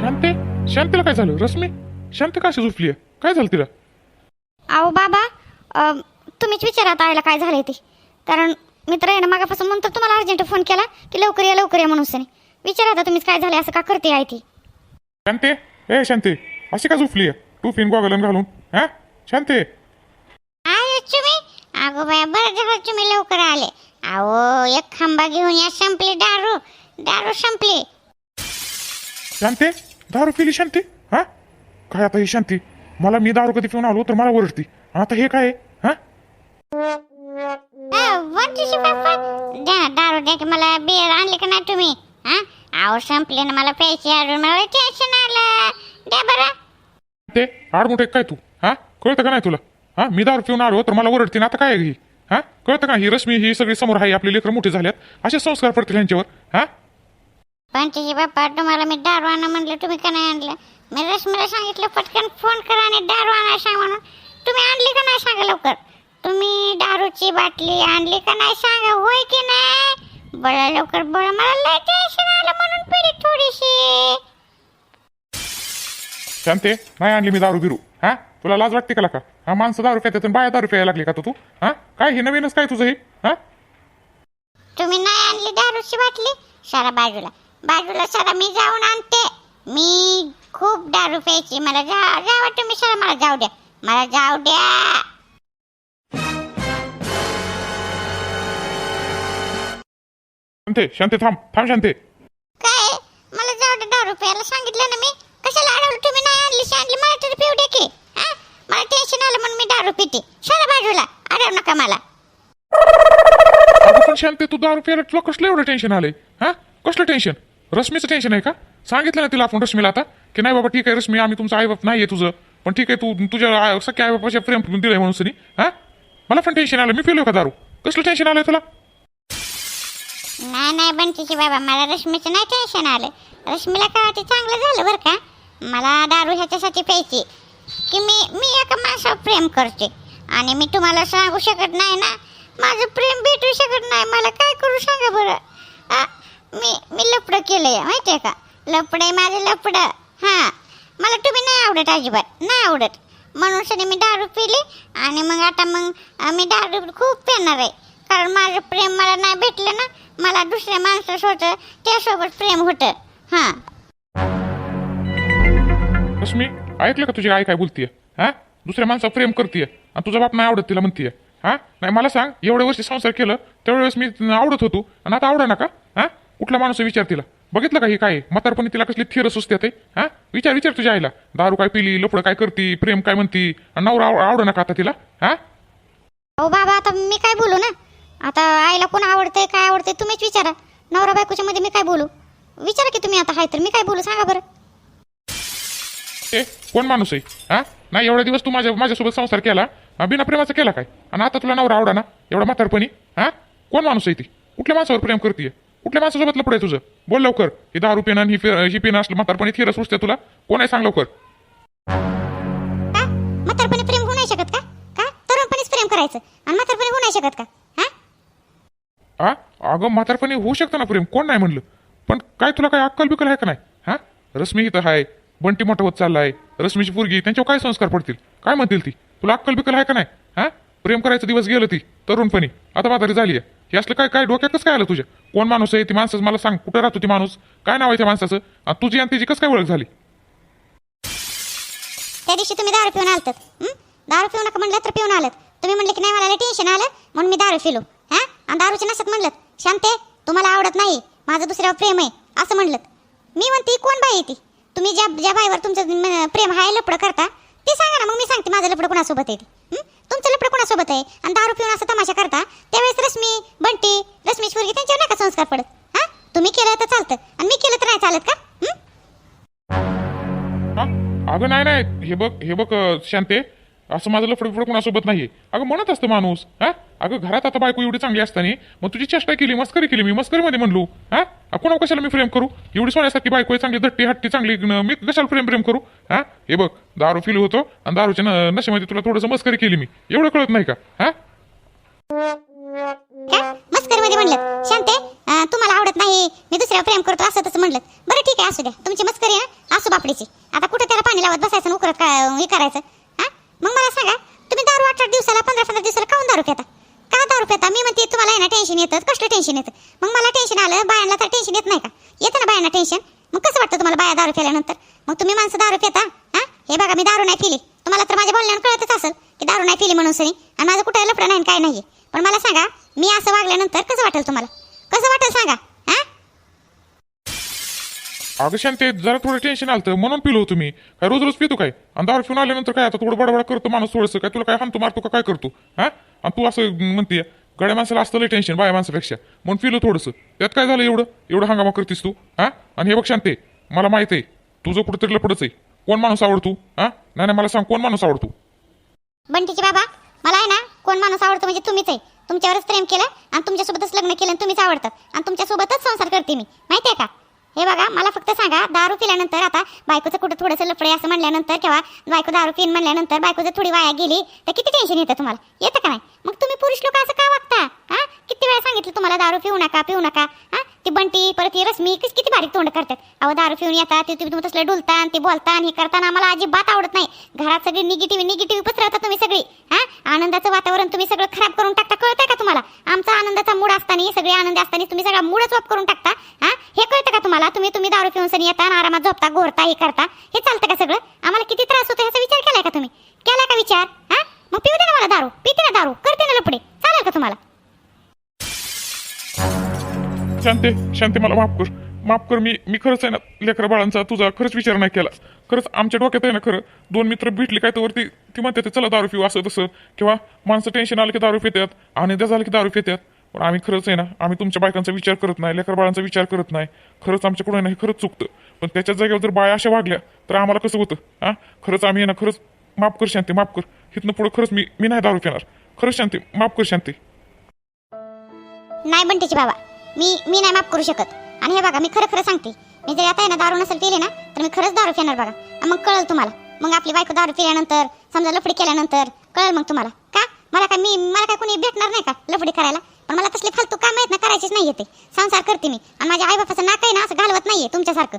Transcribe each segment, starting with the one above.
शांते शांतीला काय झालं? रश्मी शांती झोपली आहे काय झालं तिला? अहो बाबा अ, तुम्हीच विचारा आता आईला काय झालंय ते. कारण मित्र आहे ना मागापासून म्हणतो तुम्हाला अर्जंट फोन केला की लवकर या लवकर या म्हणून सनी. विचारा आता तुम्हीच काय झालं असं का करते आहे ती? शांते ए शांते अशी का झोपली टू फिन गॉगलन घालून हा? शांते. आहे तुम्ही अगो बाया बरं झालं तुम्ही लवकर आले. अहो एक खांबा घेऊन या संपली दारू. दारू संपली. शांते दारू पिली शांती? हा? काय आता ही शांती? मला मी दारू कधी पिऊन आलो तर मला ओरडती. आता हे काय? हा? दारू द्या की मला बिअर आणली का नाही तुम्ही? हा? अहो संपले ना मला प्यायची अजून. मला टेन्शन आलं. द्या बरं. ते आडमुठे काय तू? हा? कळतं का नाही तुला? हा? मी दारू पिऊन आलो तर मला ओरडते ना आता काय ही? हा? कळतं का? ही रश्मी ही सगळी समोर आहे आपले लेकरं मोठे झाल्यात. असे संस्कार पडतील यांच्यावर हा? पंचजी बाप्पा तुम्हाला मी दारू आणा म्हणलं तुम्ही का नाही आणलं? मी रश्मीला सांगितलं पटकन फोन करा आणि दारू आणा सांग म्हणून. तुम्ही आणली का नाही सांगा लवकर? तुम्ही दारूची बाटली आणली का नाही सांगा होय की नाही? बळा लवकर बळा मला लय टेन्शन आलं म्हणून पिढी थोडीशी. शांते नाही आणली मी दारू बिरू. हा? तुला लाज वाटते का का हा माणसं दारू प्यातात आणि बाया दारू प्यायला लागली का तू तू? हा? काय हे नवीनच काय तुझं हे? हा? तुम्ही नाही आणली दारूची बाटली? सारा बाजूला. बाजूला सारा मी जाऊन आणते. मी खूप दारू प्यायची. मला जा जावा तुम्ही सारा मला जाऊ द्या. मला जाऊ द्या. शांते शांते थांब थांब शांते. काय? मला जाऊ दे दारू प्यायला सांगितलं ना मी. कशाला अडवलं? तुम्ही नाही आणली सांगली मला तरी पिऊ दे की. हा? मला टेन्शन आलं म्हणून मी दारू पिते. सारा बाजूला अडवू नका मला. अगं पण शांते तू दारू प्यायला तुला कसलं एवढं टेन्शन आलंय? हा? कसलं टेन्शन रश्मीचं टेन्शन आहे का? सांगितलं ना तिला आपण रश्मीला आता की नाही बाबा ठीक आहे रश्मी आम्ही तुमचं आईबाप नाही आहे तुझं पण ठीक आहे तू तुझ्या आई- सख्या आईबापाच्या प्रेम दिलंय म्हणून सनी हा? मला पण टेन्शन आलं मी पिलो का दारू? कसलं टेन्शन आलं तुला? नाही नाही बंटीची बाबा मला रश्मीचं नाही टेन्शन आलं रश्मीला का ते चांगलं झालं बरं का? मला दारू ह्याच्यासाठी प्यायची की मी मी एका माणसावर प्रेम करते. आणि मी तुम्हाला सांगू शकत नाही ना माझं प्रेम भेटू शकत नाही. मला काय करू सांगा बरं? आ, मी मी लपडं केलंय माहितीये का? लपडं आहे माझं लपडं हां. मला तुम्ही नाही आवडत अजिबात. नाही आवडत. म्हणून सनी मी दारू पिली आणि मग आता मग मी दारू खूप पिणार आहे. कारण माझं प्रेम मला नाही भेटलं ना मला दुसऱ्या माणसासोबत त्यासोबत प्रेम होतं. हां. रश्मी ऐकलं का तुझी आई काय बोलतीये? हा? दुसऱ्या माणसावर प्रेम करतीये आणि तुझा बाप नाही आवडत तिला म्हणतीये. हा? नाही मला सांग एवढ्या वर्षी संसार केलं तेवढ्या वेळेस मी आवडत होतो. आणि आता आवडा ना का हा? कुठला माणूस विचार तिला? बघितलं का ही काय? म्हातारपणी तिला कसली थिर सुचते ते? हा? विचार विचार तुझ्या आईला. दारू काय पिली लपडं काय करती प्रेम काय म्हणती? नवरा आव- आवडं ना का आता तिला? हा? अहो बाबा आता मी काय बोलू ना? आता आईला कोण आवडतंय काय आवडतंय तुम्हीच विचारा. नवरा बायकोच्या मध्ये मी काय बोलू? विचारा की तुम्ही आता हाय तर मी काय बोलू? सांगा बरं. ए कोण माणूस आहे? हा? नाही एवढ्या दिवस तू माझ्या माझ्यासोबत संसार केला? बिना प्रेमाचा केला काय? आणि आता तुला नवरा आवडा ना? एवढा म्हातारपणी? हा? कोण माणूस आहे ती? कुठल्या माणसावर प्रेम करतीये? कुठल्या माणसासोबत लपड आहे तुझं? बोल लवकर. ही दारू पिणं आणि ही ही पिणं असलं म्हातारपणी थिरस सुचते तुला. कोण आहे सांग लवकर? का? म्हातारपणी प्रेम होऊ नाही शकत का? का? तरुणपणीच प्रेम करायचं. आणि म्हातारपणी होऊ नाही शकत का? हा? हा अगं म्हातारपणी होऊ शकतं ना प्रेम. कोण नाही म्हणलं? पण काय तुला काय अक्कल बिकल आहे का नाही? हा? रश्मी इथं आहे बंटी मोठा होत चाललाय रश्मीची पोरगी त्यांच्यावर काय संस्कार पडतील? काय म्हणतील ती? तुला अक्कल बिकल आहे का नाही? हा? प्रेम करायचं दिवस गेलं ती तरुणपणी. आता म्हातारी झाली आहे. हे असलं काय काय डोक्यातच काय आलं तुझ्या? कोण माणूस आहे? ती माणसं मला सांग. कुठं राहतो ती माणूस? काय नाव आहे त्या माणसाचं? आणि तुझी आणि तिची कसं काय ओळख झाली? त्या दिवशी तुम्ही दारू पिऊन आलत दारू पिऊ नका म्हणलं तर पिऊन आलत. तुम्ही म्हणले की नाही मला टेन्शन आलं म्हणून मी दारू पिलो. हा? आणि दारूच्या नसत म्हणलं. शांते तुम्हाला आवडत नाही. माझं दुसऱ्यावर प्रेम आहे असं म्हणलं. मी म्हणते कोण बाई आहे ती? तुम्ही ज्या ज्या बाईवर तुमचं म- प्रेम आहे लपडं करता ते सांगा ना मग मी सांगते माझं लपडं कोणासोबत आहे ते. तुमचं लपडं कोणासोबत आहे? आणि दारू पिऊन असं तमाशा करता त्यावेळेस रश्मी बंटी रश्मी स्वर्गी त्यांच्यावर नका संस्कार पडत. हा? तुम्ही केलं तर चालतं. आणि मी केलं तर नाही चालत का? अगं नाही नाही. हे बघ हे बघ शांते. असं माझं लफड फड कोणासोबत नाही अगं म्हणत असतं माणूस. हा? अगं घरात आता बायको एवढी चांगली असताना मग तुझी चेष्टा केली मस्करी केली मी मस्करीमध्ये म्हणलो. हा? कोणा कशाला मी फ्रेम करू? एवढी सोन्यासारखी बायको आहे चांगली धट्टी हट्टी चांगली मी कशाला फ्रेम फ्रेम करू? हा हे बघ दारू फिल होतो आणि दारूच्या न- नशेमध्ये तुला थोडंसं मस्करी केली मी. एवढं कळत नाही का? हा म्हणलं. शांते तुम्हाला आवडत नाही मी दुसऱ्या प्रेम करतो असं तसं म्हणलं. बरं ठीक आहे असू द्या. तुमची मस्करी आहे असू बापडीची. आता कुठं त्याला पाणी लावत बसायचं उकरत काय हे करायचं? हा मग मला सांगा तुम्ही दारू अठरा दिवसाला पंधरा पंधरा दिवसाला खाऊन दारू घेता का दारू पिता मी म्हणते तुम्हाला आहे ना टेन्शन येतं. कसलं टेन्शन येतं? मग मला टेन्शन आलं बायांना तर टेन्शन येत नाही का? येतं ना बायांना टेन्शन मग कसं वाटतं तुम्हाला बाया दारू केल्यानंतर मग तुम्ही माणसं दारू पिता हा? हे बघा मी दारू नाही पिली. तुम्हाला तर माझ्या बोलण्यानं कळतच असेल की दारू नाही पिली म्हणून सनी. आणि माझं कुठं लफडं नाही काय नाही पण मला सांगा मी असं वागल्यानंतर कसं वाटेल तुम्हाला? कसं वाटेल सांगा? अगं शांते जरा थोडं टेन्शन आलं म्हणून पिलो तुम्ही. काय रोज रोज पितो काय? आणि दारू पिऊन आल्यानंतर काय? आता थोडं बडबड करतो माणूस थोडंसं. काय तुला काय हाणतो मारतो का? काय करतो? हा? आणि तू असं म्हणते गड्या माणसाला असतं लय टेन्शन बाया माणसापेक्षा. म्हणून पिलो थोडंसं. त्यात काय झालं एवढं? एवढं हंगामा करतीस तू? हा? आणि हे बघ शांते मला माहीत आहे तुझं कुठंतरी लपडच आहे. कोण माणूस आवडतो? हा? नाही नाही मला सांग कोण माणूस आवडतो? बंटीचे बाबा मला आहे ना कोण माणूस आवडतो म्हणजे तुम्हीच आहे. तुमच्यावरच प्रेम केलं आणि तुमच्यासोबतच लग्न केलं आणि तुम्हीच आवडतं. आणि तुमच्यासोबतच संसार करते मी. माहिती आहे का? हे बघा मला फक्त सांगा दारू पिल्यानंतर आता बायकोचं कुठं थोडंसं लफडे असं म्हणल्यानंतर किंवा बायको दारू पिन म्हणल्यानंतर बायको जर थोडी वाया गेली तर किती टेन्शन येतं तुम्हाला? येतं का नाही? मग तुम्ही पुरुष लोक असं का वागता? हा किती वेळा सांगितलं तुम्हाला दारू पिऊ नका पिऊ नका. हा? ती बंटी परत ही रश्मी किस किती बारीक तोंड करतात. अहो दारू पिऊन येतात ते तुम्ही तसलं डुलता ते बोलता आणि हे करताना आम्हाला अजिबात आवडत नाही. घरात सगळी निगेटिव्ह निगेटिव्ह पसरवता तुम्ही सगळी. हा? आनंदाचं वातावरण तुम्ही सगळं खराब करून टाकता कळतंय का तुम्हाला? आमचा आनंदाचा मूड असताना सगळे आनंद असताना तुम्ही सगळा मूडच वाप करून टाकता. हा? हे कळतं का तुम्हाला? तुम्ही तुम्ही दारू पिऊन सनी येता आणि आरामात झोपता घोरता हे करता. हे चालतं का सगळं? आम्हाला किती त्रास होतो ह्याचा विचार केलाय का तुम्ही? केलाय का विचार? हा? मग पिऊ दे ना मला दारू. पिते ना दारू. करते ना लपडे चालेल का तुम्हाला? शांते शांते मला माफ कर. माफ कर मी मी खरंच आहे ना लेकरा बाळांचा तुझा खरंच विचार नाही केला. खरंच आमच्या डोक्यात आहे ना खरं दोन मित्र भेटले काय तर वरती ती म्हणते ते चला दारू पिऊ असं तसं. किंवा माणसं टेन्शन आलं की दारू पितात आणि त्या झालं की दारू पितात. पण आम्ही खरंच आहे ना आम्ही तुमच्या बायकांचा विचार करत नाही लेकर बाळांचा विचार करत नाही. खरंच आमच्याकडून आहे ना हे खरंच चुकतं. पण त्याच्या जागेवर जर बाया अशा वागल्या तर आम्हाला कसं होतं? हा खरंच आम्ही आहे ना खरंच माफ कर शांती माफ कर. इथनं पुढं खरंच मी मी नाही दारू पिणार. खरंच शांती माफ कर शांती. नाही बंटीची बाबा. मी मी नाही माफ करू शकत. आणि हे बघा मी खरं खरं सांगते. मी जर आता ना दारू नसेल केली ना तर मी खरंच दारू पिणार बघा. मग कळेल तुम्हाला. मग आपली बायको दारू पिल्यानंतर समजा लफडी केल्यानंतर कळेल मग तुम्हाला. का? मला काय मी मला काय कोणी भेटणार नाही का लफडी करायला? पण मला तसले फालतू काम आहेत ना करायचीच नाही येते संसार करते मी. आणि माझ्या आईबापाचं नाक आहे ना असं घालवत नाहीये तुमच्यासारखं.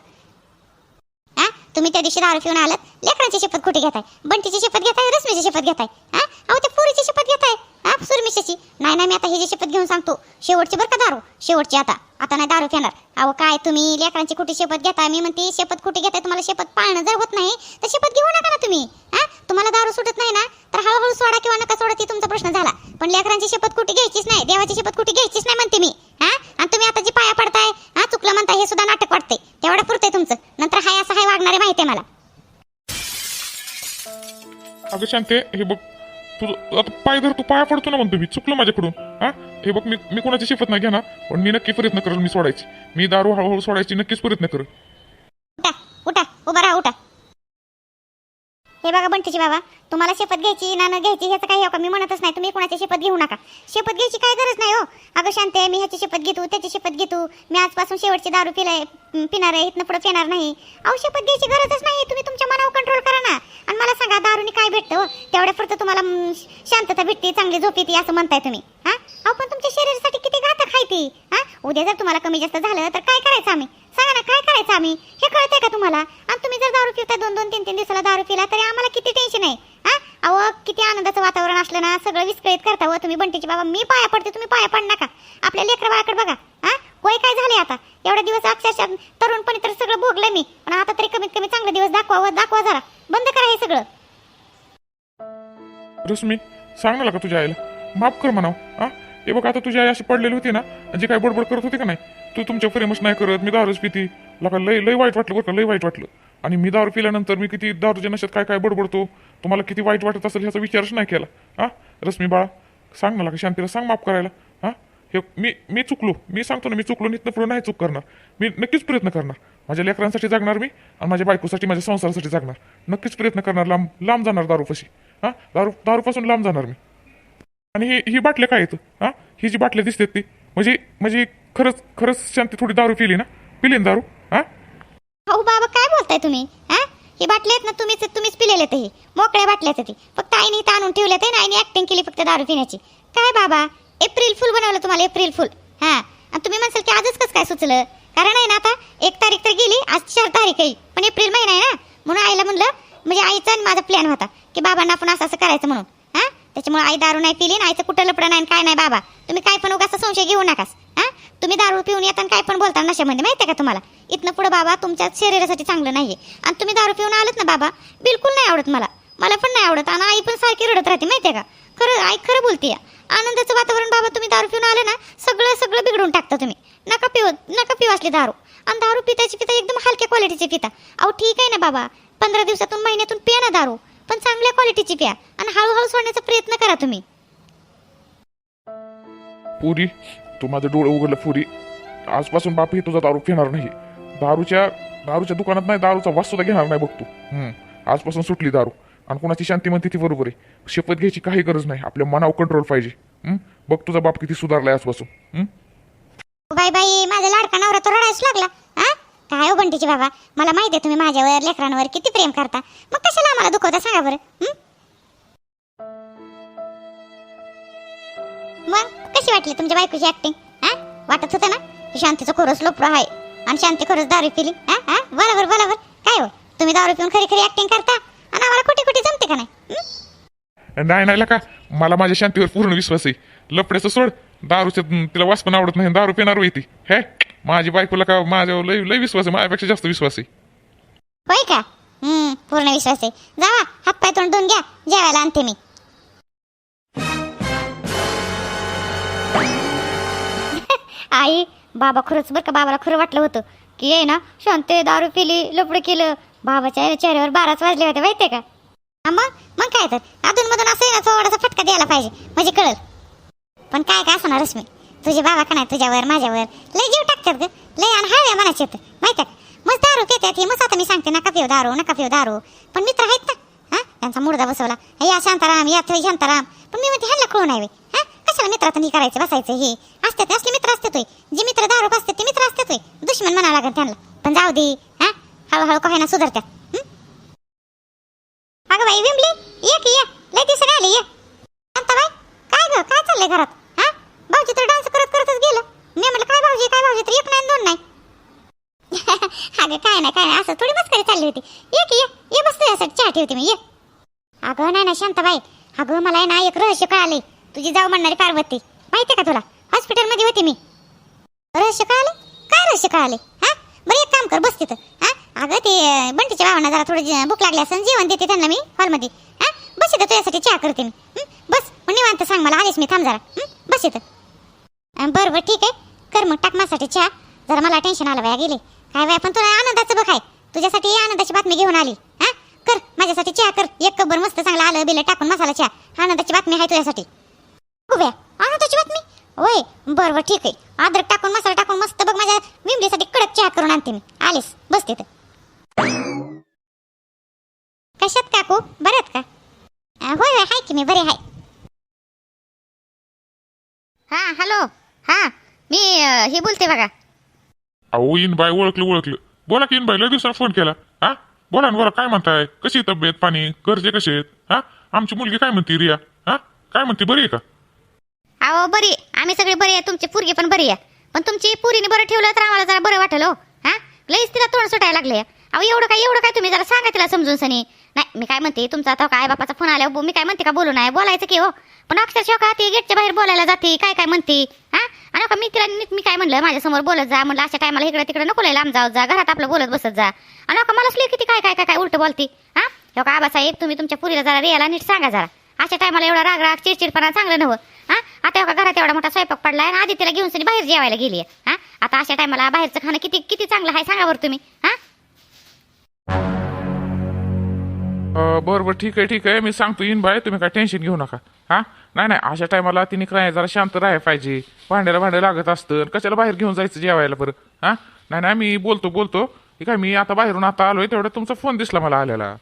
तुम्ही त्या दिवशी दारू पिऊन आलात लेकरांची शपथ कुठे घेताय? बंटीची शपथ घेताय रश्मीची शपथ घेताय? हा? अहो त्या पोरीची शपथ घेताय हा? सुरमिशाची. नाही नाही मी आता ही शपथ घेऊन सांगतो शेवटची बरं का दारू? शेवटची आता. आता नाही दारू घेणार अहो काय तुम्ही लेकरांची कुठे शपथ घेताय? मी म्हणते शपथ कुठे घेताय? तुम्हाला शपथ पाळणं जर होत नाही तर शपथ घेऊ नका ना तुम्ही. हा? तुम्हाला दारू सुटत नाही ना तर हळूहळू सोडा किंवा नका सोडा ती तुमचा प्रश्न झाला. पण लेकरांची शपथ कुठे घ्यायचीच नाही देवाची शपथ कुठे घ्यायचीच नाही म्हणते मी. हा? आणि तुम्ही आता जी पाया पडताय हा? चुकलं म्हणताय हे सुद्धा नाटक वाटते तेवढं पुरतंय तुमचं. नंतर हाय असं हाय वागणारे माहिती आहे मला. अगं शांते हे बघ तुझं आता पाय धर तू पाया पडतो ना म्हणतो मी. चुकलं माझ्याकडून. हा? हे बघ मी मी कोणाची शपथ नाही घेणार पण मी नक्की प्रयत्न करेल मी सोडायची. मी दारू हळूहळू सोडायची नक्कीच प्रयत्न करेल. हे बघा बंटीची बाबा तुम्हाला शपथ घ्यायची ना न घ्यायची ह्याचं काही हो का मी म्हणतच नाही. तुम्ही कोणाची शपथ घेऊ नका. शपथ घ्यायची काय गरज नाही हो. अगं आहे मी ह्याची शपथ घेतो त्याची शपथ घेतो. मी आजपासून शेवटची दारू पिलाय पिणार आहे इथनं पुढे पिणार नाही. अहो शपथ घ्यायची गरजच नाही तुम्ही तुमच्या मनावर कंट्रोल करा ना. आणि मला सांगा दारूनी काय भेटतं हो? तेवढ्या पुरतं तुम्हाला शांतता भेटते चांगली झोप येते असं म्हणताय तुम्ही. हा? अहो पण तुमच्या शरीरासाठी किती घातक आहे ती. हा? उद्या जर तुम्हाला कमी जास्त झालं तर काय करायचं आम्ही? सांगा ना काय करायचं आम्ही? हे कळतंय का तुम्हाला? तुम्ही जर दारू पिता दोन दोन तीन तीन दिवसाला दारू पिला तरी आम्हाला किती टेन्शन आहे? हा? अहो किती आनंदाचं वातावरण असलं ना सगळं विस्कळीत करता व तुम्ही. बंटीचे बाबा मी पाया पडते तुम्ही पाया पड नका. आपल्या लेकर बाळाकडे बघा. हा? वय काय झाले आता? एवढे दिवस अक्षरशः तरुणपणी तर सगळं भोगलं मी. पण आता तरी कमीत कमी चांगले दिवस दाखवा दाखवा जरा. बंद करा हे सगळं. रश्मी सांग ना का तुझ्या आईला? माफ कर म्हणाव हा? हे बघ आता तुझी आई अशी पडलेली होती ना जी काय बडबड करत होती का नाही? तू तुमच्या प्रेमच नाही करत मी दारूच पिती. लका लय लय वाईट वाटलं बरं का लय वाईट वाटलं. आणि मी दारू पिल्यानंतर मी किती दारूच्या नशात काय काय बडबडतो? तुम्हाला किती वाईट वाटत असेल ह्याचा विचारच नाही केला. हा? रश्मी बाळा सांग मला शांतीला सांग माफ करायला. हा? हे मी मी चुकलो. मी सांगतो ना मी चुकलो नितनं पुढे नाही चूक करणार. मी नक्कीच प्रयत्न करणार. माझ्या लेकरांसाठी जगणार मी आणि माझ्या बायकोसाठी माझ्या संसारासाठी जगणार. नक्कीच प्रयत्न करणार. लांब लांब जाणार दारूपाशी हा? दारू दारूपासून लांब जाणार मी. आणि ही ही बाटल्या काय येतं हा? ही जी बाटल्या दिसतात ती म्हणजे म्हणजे खरंच खरंच शांती थोडी दारू पिली ना? पिली ना दारू? हा? तुम्ही? हा? ही बाटली आहेत ना तुम्हीच तुम्हीच पिलेले ते मोकळ्या बाटल्याच ते फक्त आईने इथं आणून ठेवले ते आईने ऍक्टिंग केली फक्त दारू पिण्याची. काय बाबा? एप्रिल फुल बनवलं तुम्हाला एप्रिल फुल. हा? आणि तुम्ही म्हणसाल की आजच कसं काय सुचलं? कारण आहे ना आता एक तारीख तर गेली आज चार तारीख आहे. पण एप्रिल महिना आहे ना. म्हणून आईला म्हणलं म्हणजे आईचा आणि माझा प्लॅन होता की बाबांना आपण असं असं करायचं म्हणून. हा? त्याच्यामुळे आई दारू नाही पिली आईचं कुठं लपडं नाही काय नाही बाबा. तुम्ही काय पण उगाच संशय घेऊ नकास. तुम्ही दारू पिऊन येताना काय पण बोलता नशेमध्ये माहिती आहे का तुम्हाला? इथनं पुढं बाबा तुमच्या शरीरासाठी चांगलं नाहीये. आणि तुम्ही दारू पिऊन आलात ना बाबा बिलकुल नाही आवडत मला. मला पण नाही आवडत आणि आई पण सारखी रडत राहते माहिती आहे का? खरं आई खरं बोलते आनंदाचं वातावरण बाबा तुम्ही दारू पिऊन आले ना सगळं सगळं बिघडून टाकता तुम्ही. नका पिऊ नका पिऊ असली दारू. आणि दारू पिताची पिता एकदम हलक्या क्वालिटीची पिता. अहो ठीक आहे ना बाबा. पंधरा दिवसातून महिन्यातून पिया ना दारू. पण चांगल्या क्वालिटीची प्या. आणि हळूहळू सोडण्याचा प्रयत्न करा तुम्ही. पुरी तू माझं डोळं उघडलं पुरी. आजपासून बापही तुझा दारू पिणार नाही. दारूच्या दारूच्या दुकानात नाही दारूचा वास सुद्धा घेणार नाही बघ तू. आजपासून सुटली दारू. आणि कोणाची शांती म्हणते ती बरोबर आहे. शपथ घ्यायची काही गरज नाही. आपल्या मनावर कंट्रोल पाहिजे. बघ तुझा बाप किती सुधारलाय आजपासून. बाई बाई माझा लाडका नवरा तो रडायच लागला. हा? काय हो बंटीची बाबा? मला माहिती आहे तुम्ही माझ्यावर लेकरांवर किती प्रेम करता. मग कशाला आम्हाला दुखवता? सांगा बरं. मग कशी वाटली तुमच्या बायकोची ऍक्टिंग हा? वाटत होतं ना? की शांतीचं खरंच लोपडं आहे. आणि शांती खरंच दारू पिली. हा? हा? बरोबर बरोबर. काय हो? तुम्ही दारू पिऊन खरी खरी ऍक्टिंग करता? आणि आम्हाला कुठे कुठे जमते का नाही? हं? नाही नाही का मला माझ्या शांतीवर पूर्ण विश्वास आहे. लपड्याचं सोड. दारूच्या तिला वास पण आवडत नाही. दारू पिणार होती. हे? माझी बायकोला का माझ्यावर लय लय विश्वास आहे. माझ्यापेक्षा जास्त विश्वास आहे. होय का? हम्म पूर्ण विश्वास आहे. जावा हात पाय तोंड धुवून घ्या. जेवायला आणते मी. आई बाबा खरंच बरं का बाबाला खरं वाटलं होतं की आहे ना शांत दारू पिली लपडं केलं. बाबाच्या चेहऱ्यावर बाराच वाजले होते माहितीये का? मग? मग काय तर? अधून मधून असं आहे ना थोडासा फटका द्यायला पाहिजे म्हणजे कळल. पण काय काय असणार रश्मी? तुझे बाबा का नाही तुझ्यावर माझ्यावर? लय जीव टाकतात ग लय आणि हळव्या मनाचे येतं माहिती का? मग दारू पितात हे मग आता मी सांगते नका पिऊ दारू नका पिऊ दारू. पण मित्र आहेत ना हा? त्यांचा मुडदा बसवला. या शांताराम या शांताराम. पण मी म्हणते ह्यांना कळू नाही हा? कशाला मित्रात नाही करायचं बसायचं हे? असते ते असले मित्र असते जे मित्र दारू असते ते मित्र असते दुश्मन म्हणावं लागत त्यांना पण जाऊ दे हा? हळूहळू काही ना सुधारत्या अगं बाई विमली ये की ये. लय दिवसाने आली ये. शांताबाई काय ग काय चाललंय घरात हा? भाऊजी तर डान्स करत करतच गेलं. मी म्हटलं काय भाऊजी काय भाऊजी? तर एक नाही दोन नाही. अगं काय नाही काय नाही. असं थोडी मस्करी चालली होती. ये की ये ये बस चहा ठेवते मी ये. अगं नाही ना शांताबाई. अगं मला आहे ना एक रहस्य कळालंय. तुझी जाऊ म्हणणारी पार्वती. माहिती का तुला? हॉस्पिटलमध्ये होती मी. रहस्य कळाले? काय रहस्य कळाले? हा? बरं एक काम कर बस तिथं. हा? अगं ते बंटीच्या भावांना जरा थोडी भूक लागली असं जेवण देते त्यांना मी हॉलमध्ये. हा? बस इथं तुझ्यासाठी चहा करते मी. बस निवांत सांग मला आलीस मी थांब जरा. बस इथं. बरं बरं ठीक आहे. कर मग टाक माझ्यासाठी चहा. जरा मला टेन्शन आलं बाया गेले. काय बाया पण तुला आनंदाचं बघ आहे तुझ्यासाठी आनंदाची बातमी घेऊन आली. हा? कर माझ्यासाठी चहा कर. एक कब्बर मस्त चांगला आलं बिलं टाकून मसाला चहा. आनंदाची बातमी आहे तुझ्यासाठी. उभ्या आनंदाची बातमी? होय बरं बरं ठीक आहे. अद्रक टाकून मसाला टाकून मस्त बघ माझ्या विमलीसाठी कडक चहा करून आणते मी. आलीस बस तिथं. कशात काकू? बऱ्यात का? होय होय हाय की मी बरे हाय. हा हॅलो. हा मी हे बोलते बघा. अहो इन बाय ओळखलं ओळखलं. बोला की इन बाय लय दिवसानं फोन केला. हा? बोला ना बोला काय म्हणताय? कशी आहे तब्येत पाणी? घरचे कसे आहेत? हा? आमची मुलगी काय म्हणते रिया? हा? काय म्हणते बरी आहे का? अहो बरी आम्ही सगळे बरी आहे. तुमची पोरगी पण बरी आहे. पण तुमची पुरीने बरं ठेवलं तर आम्हाला जरा बरं वाटलं हो. हा? लईच तिला तोंड सुटायला लागले. अहो एवढं काय एवढं काय तुम्ही जरा सांगा तिला समजून सनी. नाही मी काय म्हणते तुमचा आता काय बापाचा फोन आल्यावर मी काय म्हणते का बोलू नाही बोलायचं की हो. पण अक्षरशः का ती गेटच्या बाहेर बोलायला जाते? काय काय म्हणते? हा? आणि का मी तिला नीट मी काय म्हणलं? माझ्यासमोर बोलत जा. म्हणलं अशा टायमाला इकडे तिकडे नको लय लांब जाऊ जा. घरात आपलं बोलत बसत जा. आणि का मलाच लई किती काय काय काय काय उलट बोलती? हा? हो का आबासाहेब तुम्ही तुमच्या पुरीला जरा रियाला नीट सांगा जरा. अशा टायमाला एवढा राग राग चिडचिडपणा चांगलं नव्हं. हा आता घरात एवढा मोठा स्वयंपाक पडलाय आहे आधी तिला घेऊन सनी बाहेर जेवायला गेली हा? आता अशा टायमाला बाहेरचं खाणं किती किती चांगलं आहे सांगा बरं तुम्ही. हा? बरं बरं ठीक आहे ठीक आहे. मी सांगतो इन बाय तुम्ही काय टेन्शन घेऊ नका. हा? नाही नाही अशा टायमाला तिने काय जरा शांत राहायला पाहिजे. भांड्याला भांडं लागत असतं कशाला बाहेर घेऊन जायचं जेवायला बरं? हा? नाही नाही मी बोलतो बोलतो. हे काय मी आता बाहेरून आता आलोय तेवढं तुमचा फोन दिसला मला आलेला.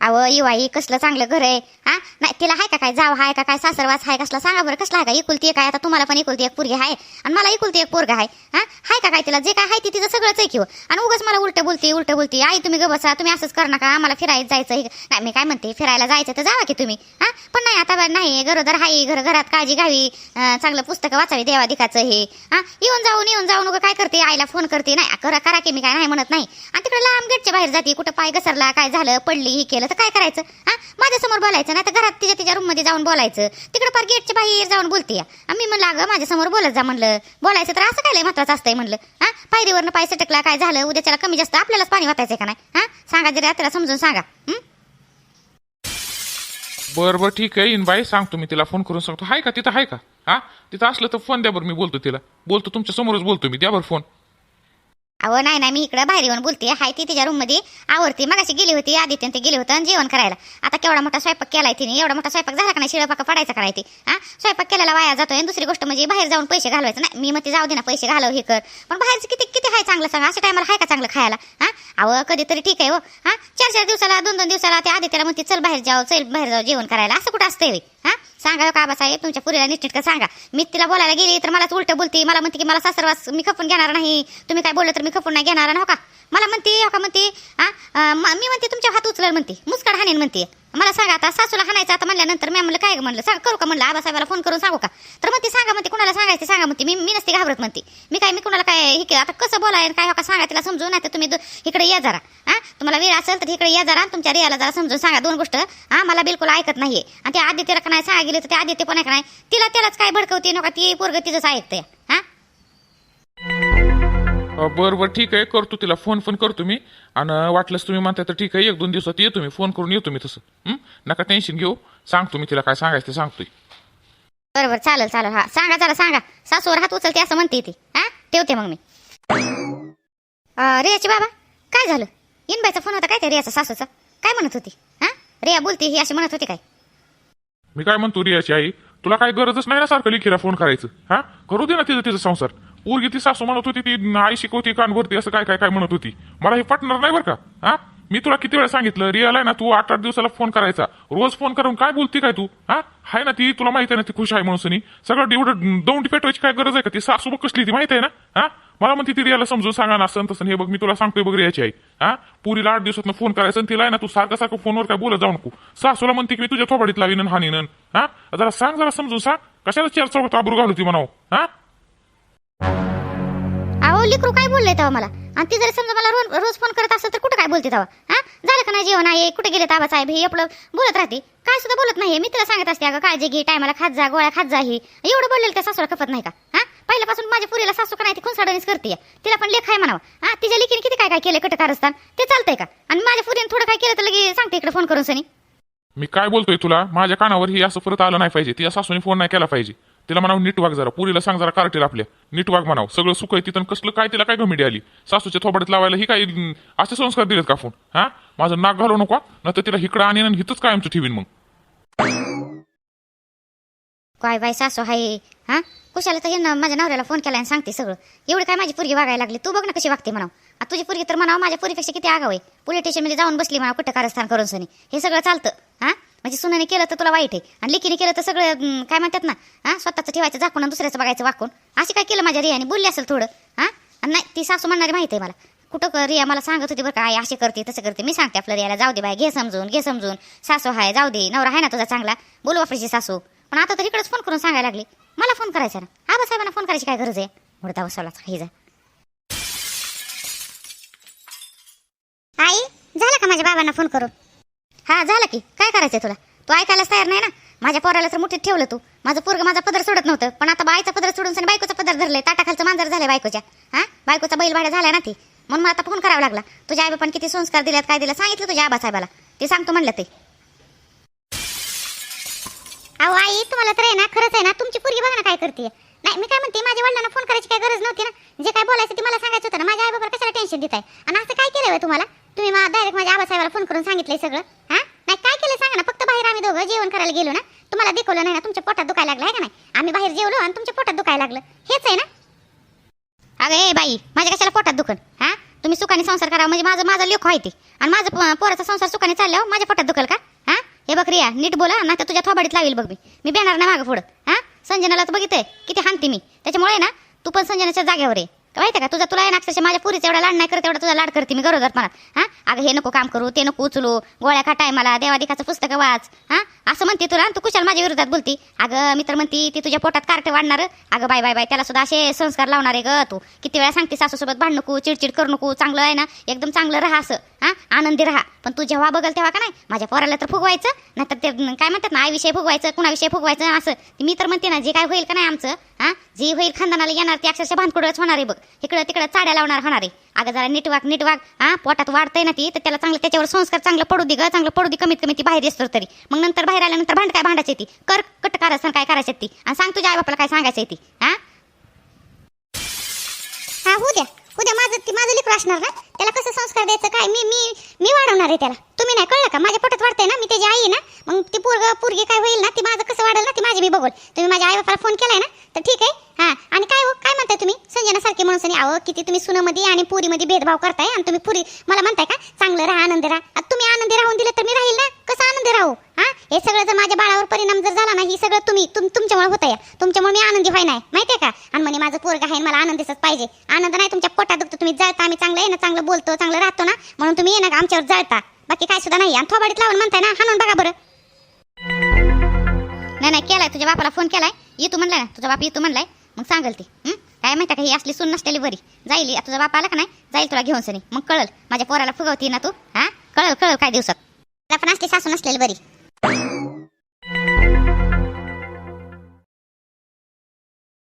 अहो युवाई कसलं चांगलं घर आहे? हा? नाही तिला हाय का काय? जाव हाय का काय? सासरवास हाय कसला? सांगा बरं कसला आहे का? एकुलती एक आहे. आता तुम्हाला पण एकुलती एक पोरगी आहे. आणि मला इकुलती एक पोरगा आहे. हा? हाय का काय तिला? जे काय आहे ते तिचं सगळंच आहे किंवा हो. आणि उगाच मला उलट बोलते उलट बोलते आई तुम्ही गबसा तुम्ही असंच कर नका. आम्हाला फिरायला जायचं हे- नाही मी काय म्हणते फिरायला जायचं तर जावा की तुम्ही. हा? पण नाही आता नाही. गरोदर हाय घर घरात काळजी घ्यावी. चांगलं पुस्तकं वाचावी देवाधिकाचं हे. हा? येऊन जाऊन येऊन जाऊन उगं काय करते? आईला फोन करते. नाही करा करा की मी काय नाही म्हणत नाही. आणि तिकडे लांब गेटच्या बाहेर जाते. कुठं पाय घसरला काय झालं पडली हे केलं तर काय करायचं? हा? माझ्यासमोर बोलायचं नाही तर घरात तिच्या तिच्या रूममध्ये जाऊन बोलायचं. तिकडं पार गेटच्या बाहेर जाऊन बोलते. आम्ही म्हणलं अगं माझ्यासमोर बोलत जा म्हणलं. बोलायचं तर असं काय लय महत्वाचं असतंय? म्हणलं. हा? पायरीवरनं पाय सटकला काय झालं? उद्याच्याला कमी जास्त आपल्यालाच पाणी वाटायचं का नाही? हा? सांगा जरा त्याला समजून सांगा. बर बरं बरं ठीक आहे. इन बाई सांगतो मी तिला फोन करून सांगतो. हाय का? तिथं आहे का? हा? तिथं असलं तर फोन द्या बरं मी बोलतो तिला. बोलतो तुमच्या समोरच बोलतो मी. द्या बरं फोन. अहो नाही नाही मी इकडं बाहेर येऊन बोलते. हाय ती तिच्या रूममध्ये आवडती मगाशी गेली होती आदित्य ते गेले होतं आणि जेवण करायला. आता केवढा मोठा स्वयंपाक केलाय तिने एवढा मोठा स्वयंपाक झाला का नाही शिळपाका पडायचा का ती? हा? स्वयंपाक केलेला वाया जातोय आणि दुसरी गोष्ट म्हणजे बाहेर जाऊन पैसे घालवायचं नाही. मी मग ते जाऊ दे ना पैसे घालव हे कर. पण बाहेरचं किती किती हाय चांगलं सांगा? अशा टायमाला हाय का चांगलं खायला? हा? अहो कधीतरी ठीक आहे हो. हा? चार चार दिवसाला दोन दोन दिवसाला ते आदित्यला म्हणते चल बाहेर जाऊ चल बाहेर जाऊ जेवण करायला. असं कुठं असतंय हा? सांगा हो का साहेब तुमच्या पुरीला नीट का सांगा. मी तिला बोलायला गेली तर मलाच उलट बोलते. मला म्हणते की मला सासरवास मी खपून घेणार नाही. तुम्ही काय बोललं तर मी खपून नाही घेणार. आणि हो का? मला म्हणते हो का म्हणते हा मी म्हणते तुमच्या हात उचलल म्हणते मुस्काड हाणेन म्हणते. मला सांगा आता सासूला हाणायचं आता म्हणल्यानंतर मी म्हणलं काय म्हणलं सांग करू का म्हणलं आबासाहेबाला फोन करून सांगू का? तर म्हणते सांगा म्हणते कुणाला सांगायचं सांगा म्हणते. मी मी नसते घाबरत म्हणते. मी काय मी कुणाला काय हे केलं? आता कसं बोलाय काय हो का सांगा तिला समजून नाही तर तुम्ही इकडे या जरा. हा तुम्हाला वेळ असेल तर इकडे या जरा तुमच्या रियाला जरा समजून सांगा दोन गोष्ट. हा मला बिलकुल ऐकत नाहीये. आणि ते आदित्यला का नाही सांगा गेले तर ते आदित्य पण ऐक नाही? तिला त्यालाच काय भडकवते नका ती पोरग तिचंच ऐकते हा बरं बरं ठीक आहे करतो तिला फोन फोन करतो मी. आणि वाटलंच तुम्ही म्हणताय तर ठीक आहे एक दोन दिवसात येतो मी फोन करून येतो मी तसं. हं? नका टेन्शन घेऊ. सांगतो मी तिला काय सांगायचं ते सांगतोय. बरोबर चालेल चालेल. हा सांगा जरा सांगा. सासूवर हात उचलते असं म्हणते ती. हा? ठेवते मग मी. अं, रियाची बाबा काय झालं? इनबाईचा फोन होता काय त्या रियाचा सासूचा? काय म्हणत होती? हा? रिया बोलते ही अशी म्हणत होती काय? मी काय म्हणतो रियाची आई तुला काय गरजच नाही ना सारखं लिखीला फोन करायचं? हा? करू दे ना तिचं तिचं संसार. पोरगी ती सासू म्हणत होती ती आई शिकवती कान भरती असं काय काय काय म्हणत होती. मला हे पटणार नाही बरं का? हा? मी तुला किती वेळा सांगितलं रिअल आहे ना तू आठ आठ दिवसाला फोन करायचा. रोज फोन करून काय बोलती काय तू? हा? आहे ना ती तुला माहिती आहे ना ती खुश आहे म्हणून सगळं एवढं दौंड पेटवायची काय गरज आहे का? ती सासू बघ कसली ती माहिती आहे ना? हा? मला म्हणते ती रियाला समजून सांगा ना असं तसं. हे बघ मी तुला सांगतोय बघ रियाची आई. हा? पुरीला आठ दिवसात फोन करायचं तिला आहे ना तू सारखं सारखं फोनवर काय बोलत जाऊ नको. सासूला म्हणते की मी तुझ्या थोबाडीत लावीन हानीन. हा? जरा सांग जरा समजून सांग. कशाला चर्चा होतो आबरू घालू ती म्हणाव? हा? अहो लिकरू काय बोलले तेव्हा मला? आणि ती जर समजा मला रोज रोज फोन करत असत तर कुठं काय बोलते तेव्हा? हा? झालं का नाही जेवण? आहे कुठे गेले ताबा साहेब? हे आपलं बोलत राहते? काय सुद्धा बोलत नाही मी तिला सांगत असते अगं काळजी घे टायमाला खात जा गोळ्या खात जा ही. एवढं बोललेलं त्या सासूला खपत नाही का? हा? पहिल्यापासून माझ्या पुरीला सासू का नाही ती खुनसाडणीच करते तिला पण लेख आहे म्हणावं. हा? तिच्या लेखीने किती काय काय केलं कट कारस्थान? ते चालतंय का? आणि माझ्या पुरीने थोडं काय केलं तर लगेच सांगते इकडे फोन करून सनी. मी काय बोलतोय तुला? माझ्या कानावर ही असं परत आलं नाही पाहिजे. तिच्या सासूने फोन नाही केला पाहिजे. तिला म्हणावं नीट वाग जरा. पुरीला सांग जरा कार्टीला आपल्या. नीट वाग म्हणावं. सगळं सुख आहे तिथं. कसलं काय तिला काय घमिडी आली? सासूच्या थोबाडीत लावायला ही काय असे संस्कार दिलेत का फोन? हा? माझं नाक घालू नको ना तर तिला हिकडं आणि आणि हिथंच काय आमचं ठेवीन मग. काय बाय सासू हाय हा? कुशाला तर यांना माझ्या नवऱ्याला फोन केला आणि सांगते सगळं. एवढी काय माझी पुरगी वागायला लागली? तू बघ ना कशी वागते म्हणाव. आता तुझी पुरगी तर म्हणावं माझ्या पुरीपेक्षा किती आगाव आहे. पोलीस स्टेशनमध्ये जाऊन बसली म्हणा कुठं कारस्थान करून सनी. हे सगळं चालतं हा? म्हणजे सुनाने केलं तर तुला वाईट आहे. आणि लेकीने केलं तर सगळं काय म्हणतात ना हा स्वतःचं ठेवायचं झाकून आणि दुसऱ्याचं बघायचं वाकून. अशी काय केलं माझ्या रियाने? बोलली असेल थोडं हां? आणि नाही ती सासू म्हणणारी माहिती आहे मला. कुठं रिया मला सांगत होती बरं काय असे अशी करते तसं करते. मी सांगते आपल्या रियाला जाऊ दे बाय घे समजून घे समजून. सासू हाय जाऊ दे नवरा आहे ना तुझा चांगला. बोलू वापरायची सासू. पण आता तर इकडेच फोन करून सांगायला लागली. मला फोन करायचा ना. आबा साहेबांना फोन करायची काय गरज आहे? मुडदा बसवलाच काही जा. आई झाला का माझ्या बाबांना फोन करून? हा झालं की. काय करायचंय तुला? तू ऐकायलाच तयार नाही ना? माझ्या पोराला तर मुठीत ठेवलं तू. माझं पोरग माझा पदर सोडत नव्हतं. पण आता बाईचा पदर सोडून सनी बायकोचा पदर धरले ताटाखालचं मांजर झालंय बायकोच्या. हा? बायकोचा बैल भाड्या झाला ना ती. म्हणून मला आता फोन करावा लागला. तुझ्या आई पण किती संस्कार दिल्यात काय दिलं सांगितलं तुझ्या आबासाहेबाला. ते सांगतो म्हणलं ते. अहो आई तुम्हाला तर आहे ना खरंच आहे ना तुमची पोरगी बघा ना काय करते नाही मी काय म्हणते माझ्या वडिलांना फोन करायची काय गरज नव्हती ना? जे काय बोलायचं ते मला सांगायचं होतं ना. माझ्या आई बाबा कशाला टेन्शन देताय? आणि असं काय केलं तुम्हाला? तुम्ही डायरेक्ट माझ्या आबासाहेबाला फोन करून सांगितलंय सगळं. हा? नाही काय केलं सांगा ना फक्त बाहेर आम्ही दोघं जेवण करायला गेलो ना तुम्हाला देखवलं नाही ना तुमच्या पोटात दुखायला लागलं आहे का नाही? आम्ही बाहेर जेवलो आणि तुमच्या पोटात दुखायला लागलं. हेच आहे ना? अगं ए बाई माझ्या कशाला पोटात दुखन? हा? तुम्ही सुखाने संसार करा म्हणजे माझं माझा लेख आहे ते. आणि माझं प- पोराचा संसार सुखाने चालल्यावर हो, माझ्या पोटात दुखल का? हा? हे बघ रिया नीट बोला ना तर तुझ्या थोबाडीत लावेल बघ मी. मी बेणार ना मागं पुढं. हा? संजनाला तर बघितलंय किती हानते मी. त्याच्यामुळे ना तू पण संजनाच्या जागेवर आहे माहिती आहे का? तुझा तुला आहे ना अक्षरशः माझ्या पुरीचा एवढा लाड नाही करत एवढा तुझा लाड करते मी गरोदरपणात हा? अगं हे नको काम करू ते नको उचलू गोळ्या खाटाय मला देवादिकाचं पुस्तकं वाच. हा? असं म्हणते तुला तू कुशाल माझ्या विरोधात बोलती? अगं मी तर म्हणती ती तुझ्या पोटात कार्ट वाढणार. अगं बाय बाय बाय त्याला सुद्धा असे संस्कार लावणार आहे ग तू. किती वेळा सांगते सासूसोबत भांड नको चिडचिड करू नको चांगलं आहे ना एकदम चांगलं राहा असं. हा? आनंदी राहा. पण तू जेव्हा बघल तेव्हा का नाही माझ्या पोराला तर फुगवायचं नाहीतर ते काय म्हणतात ना आईविषयी फुगवायचं कुणाविषयी फुगवायचं असं. मी तर म्हणते ना जे काय होईल का नाही आमचं हा? जी होईल खानदानाला येणार ते अक्षरशः भानकुडच होणार आहे बघ. इकडं तिकडं चाड्या लावणार होणार. आहे अगं जरा नीटवाग नीटवाग हा? पोटात वाढतंय ना ती तर त्याला चांगलं त्याच्यावर संस्कार चांगलं पडू दे ग. चांगलं पडू दे कमीत कमी ती बाहेर येतो तरी मग नंतर बाहेर आल्यानंतर भांड काय भांडायची ती? कर कट करायचं काय करायची ती? आणि सांग तुझ्या आई बापाला काय सांगायचं ती हा? हा होऊ द्या. उद्या माझं ती माझं लेकरू असणार ना? त्याला कसं संस्कार द्यायचं काय? मी मी मी वाढवणार आहे त्याला. तुम्ही नाही कळलं का? माझ्या पोटात वाढतंय ना? मी त्याची आई ना? मग ती पोरग पोरगी काय होईल ना? ती माझं कसं वाढेल ना? ती माझी मी बघल तुम्ही माझ्या आई बापाला फोन केलाय ना? तर ठीक आहे. हा. आणि काय हो? काय म्हणताय तुम्ही? संजनासारखे म्हणून सनी अहो किती तुम्ही सुनामध्ये आणि पुरीमध्ये भेदभाव करताय आणि तुम्ही पुरी मला म्हणताय का? चांगलं राहा आनंदी राहा. तुम्ही आनंदी राहून दिलं तर मी राहील ना? हे सगळं जर माझ्या बाळावर परिणाम जर झाला ना ही सगळं तुम्ही तुम तुमच्यामुळे होत आहे तुमच्यामुळे मी आनंदी व्हाय नाही माहितीये का? आणि म्हणे माझं पोरग आहे मला आनंदीच पाहिजे. आनंद नाही तुमच्या पोटात दुखतो तुम्ही जळता आम्ही चांगलं आहे ना चांगलं बोलतो चांगलं राहतो ना म्हणून तुम्ही ये ना आमच्यावर जळता. बाकी काय सुद्धा नाही आणि थोबाडीत लावून म्हणताय ना हाणून बघा बरं. नाही नाही केलाय तुझ्या बापाला फोन केलाय. येतो म्हणलाय ना तुझा बाप येतो म्हणलाय. मग सांगल ते काय माहिती का ही असली सून नसलेली बरी. जाईल तुझा बाप आला का नाही? जाईल तुला घेऊन सनी. मग कळल माझ्या पोराला फुगवती ना तू हा? कळल कळल काय दिवसात. पण असली सासू नसलेली बरी. you.